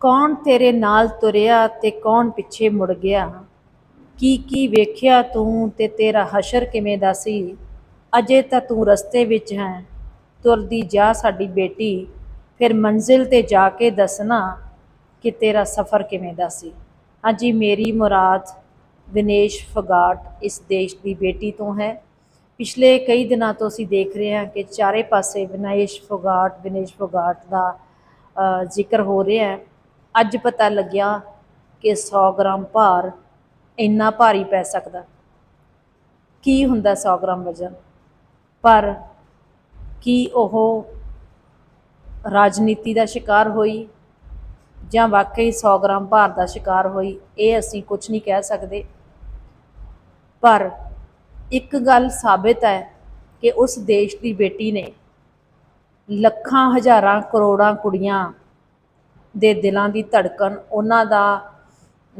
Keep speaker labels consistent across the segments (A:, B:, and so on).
A: ਕੌਣ ਤੇਰੇ ਨਾਲ ਤੁਰਿਆ ਤੇ ਕੌਣ ਪਿੱਛੇ ਮੁੜ ਗਿਆ? ਕੀ ਕੀ ਵੇਖਿਆ ਤੂੰ ਤੇ ਤੇਰਾ ਹਸ਼ਰ ਕਿਵੇਂ ਦਾ ਸੀ? ਅਜੇ ਤਾਂ ਤੂੰ ਰਸਤੇ ਵਿੱਚ ਹੈ। ਤੁਰਦੀ ਜਾ ਸਾਡੀ ਬੇਟੀ। ਫਿਰ ਮੰਜ਼ਿਲ ਤੇ ਜਾ ਕੇ ਦੱਸਣਾ ਕਿ ਤੇਰਾ ਸਫ਼ਰ ਕਿਵੇਂ ਦਾ ਸੀ। ਹਾਂਜੀ, ਮੇਰੀ ਮੁਰਾਦ ਵਿਨੇਸ਼ ਫਗਾਟ ਇਸ ਦੇਸ਼ ਦੀ ਬੇਟੀ ਤੋਂ ਹੈ। ਪਿਛਲੇ ਕਈ ਦਿਨਾਂ ਤੋਂ ਅਸੀਂ ਦੇਖ ਰਹੇ ਹਾਂ ਕਿ ਚਾਰੇ ਪਾਸੇ ਵਿਨੇਸ਼ ਫੋਗਾਟ ਵਿਨੇਸ਼ ਫੋਗਾਟ ਦਾ ਜ਼ਿਕਰ ਹੋ ਰਿਹਾ ਹੈ। ਅੱਜ ਪਤਾ ਲੱਗਿਆ ਕਿ 100 ਗ੍ਰਾਮ ਭਾਰ ਇੰਨਾ ਭਾਰੀ ਪੈ ਸਕਦਾ। ਕੀ ਹੁੰਦਾ 100 ਗ੍ਰਾਮ ਵਜ਼ਨ? ਪਰ ਕੀ ਉਹ ਰਾਜਨੀਤੀ ਦਾ ਸ਼ਿਕਾਰ ਹੋਈ ਜਾਂ ਵਾਕਈ 100 ਗ੍ਰਾਮ ਭਾਰ ਦਾ ਸ਼ਿਕਾਰ ਹੋਈ, ਇਹ ਅਸੀਂ ਕੁਝ ਨਹੀਂ ਕਹਿ ਸਕਦੇ। ਪਰ ਇੱਕ ਗੱਲ ਸਾਬਿਤ ਹੈ ਕਿ ਉਸ ਦੇਸ਼ ਦੀ ਬੇਟੀ ਨੇ ਲੱਖਾਂ, ਹਜ਼ਾਰਾਂ ਕਰੋੜਾਂ ਕੁੜੀਆਂ ਦੇ ਦਿਲਾਂ ਦੀ ਧੜਕਣ, ਉਹਨਾਂ ਦਾ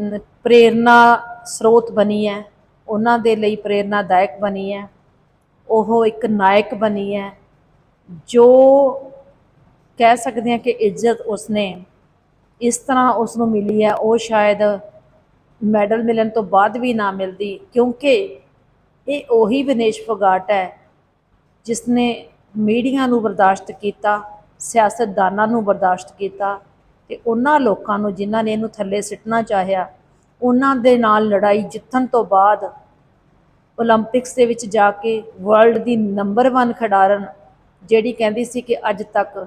A: ਨ- ਪ੍ਰੇਰਨਾ ਸਰੋਤ ਬਣੀ ਹੈ, ਉਹਨਾਂ ਦੇ ਲਈ ਪ੍ਰੇਰਨਾਦਾਇਕ ਬਣੀ ਹੈ, ਉਹ ਇੱਕ ਨਾਇਕ ਬਣੀ ਹੈ, ਜੋ ਕਹਿ ਸਕਦੇ ਹਾਂ ਕਿ ਇੱਜ਼ਤ ਉਸਨੇ ਇਸ ਤਰ੍ਹਾਂ ਉਸ ਨੂੰ ਮਿਲੀ ਹੈ, ਉਹ ਸ਼ਾਇਦ ਮੈਡਲ ਮਿਲਣ ਤੋਂ ਬਾਅਦ ਵੀ ਨਾ ਮਿਲਦੀ, ਕਿਉਂਕਿ ਇਹ ਉਹੀ ਵਿਨੇਸ਼ ਫੋਗਾਟ ਹੈ ਜਿਸ ਨੇ ਮੀਡੀਆ ਨੂੰ ਬਰਦਾਸ਼ਤ ਕੀਤਾ, ਸਿਆਸਤਦਾਨਾਂ ਨੂੰ ਬਰਦਾਸ਼ਤ ਕੀਤਾ ਤੇ ਉਹਨਾਂ ਲੋਕਾਂ ਨੂੰ ਜਿਨ੍ਹਾਂ ਨੇ ਇਹਨੂੰ ਥੱਲੇ ਸਿੱਟਣਾ ਚਾਹਿਆ, ਉਹਨਾਂ ਦੇ ਨਾਲ ਲੜਾਈ ਜਿੱਤਣ ਤੋਂ ਬਾਅਦ 올림픽ਸ ਦੇ ਵਿੱਚ ਜਾ ਕੇ ਵਰਲਡ ਦੀ ਨੰਬਰ 1 ਖਿਡਾਰਨ ਜਿਹੜੀ ਕਹਿੰਦੀ ਸੀ ਕਿ ਅੱਜ ਤੱਕ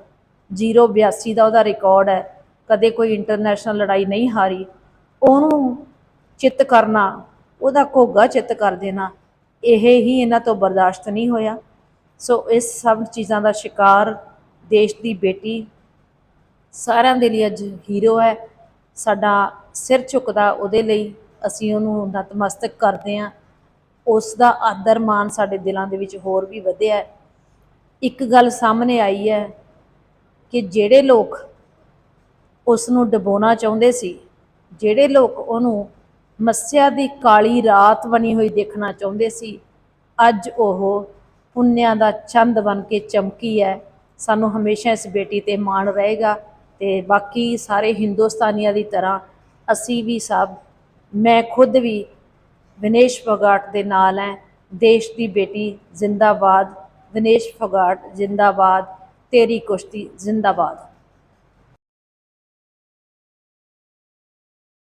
A: 082 ਦਾ ਉਹਦਾ ਰਿਕਾਰਡ ਹੈ, ਕਦੇ ਕੋਈ ਇੰਟਰਨੈਸ਼ਨਲ ਲੜਾਈ ਨਹੀਂ ਹਾਰੀ, ਉਹਨੂੰ ਚਿੱਤ ਕਰਨਾ, ਉਹਦਾ ਘੋਗਾ ਚਿੱਤ ਕਰ ਦੇਣਾ, ਇਹ ਹੀ ਇਹਨਾਂ ਤੋਂ ਬਰਦਾਸ਼ਤ ਨਹੀਂ ਹੋਇਆ। ਸੋ ਇਸ ਸਭ ਚੀਜ਼ਾਂ ਦਾ ਸ਼ਿਕਾਰ ਦੇਸ਼ ਦੀ ਬੇਟੀ ਸਾਰਿਆਂ ਦੇ ਲਈ ਅੱਜ ਹੀਰੋ ਹੈ। ਸਾਡਾ ਸਿਰ ਝੁਕਦਾ ਉਹਦੇ ਲਈ ਅਸੀਂ ਉਹਨੂੰ ਨਤਮਸਤਕ ਕਰਦੇ ਹਾਂ। ਉਸ ਦਾ ਆਦਰ ਮਾਣ ਸਾਡੇ ਦਿਲਾਂ ਦੇ ਵਿੱਚ ਹੋਰ ਵੀ ਵਧਿਆ ਇੱਕ ਗੱਲ ਸਾਹਮਣੇ ਆਈ ਹੈ ਕਿ ਜਿਹੜੇ ਲੋਕ ਉਸ ਨੂੰ ਡਬੋਣਾ ਚਾਹੁੰਦੇ ਸੀ, ਜਿਹੜੇ ਲੋਕ ਉਹਨੂੰ ਮੱਸਿਆ ਦੀ ਕਾਲੀ ਰਾਤ ਬਣੀ ਹੋਈ ਦੇਖਣਾ ਚਾਹੁੰਦੇ ਸੀ, ਅੱਜ ਉਹ ਪੁੰਨਿਆਂ ਦਾ ਚੰਦ ਬਣ ਕੇ ਚਮਕੀ ਹੈ। ਸਾਨੂੰ ਹਮੇਸ਼ਾ ਇਸ ਬੇਟੀ ਤੇ ਮਾਣ ਰਹੇਗਾ। ਤੇ ਬਾਕੀ ਸਾਰੇ ਹਿੰਦੁਸਤਾਨੀਆਂ ਦੀ ਤਰ੍ਹਾਂ ਅਸੀਂ ਵੀ ਸਭ, ਮੈਂ ਖੁਦ ਵੀ ਵਿਨੇਸ਼ ਫੋਗਾਟ ਦੇ ਨਾਲ ਹੈ। ਦੇਸ਼ ਦੀ ਬੇਟੀ ਜ਼ਿੰਦਾਬਾਦ, ਵਿਨੇਸ਼ ਫੋਗਾਟ ਜ਼ਿੰਦਾਬਾਦ, ਤੇਰੀ ਕੁਸ਼ਤੀ ਜ਼ਿੰਦਾਬਾਦ।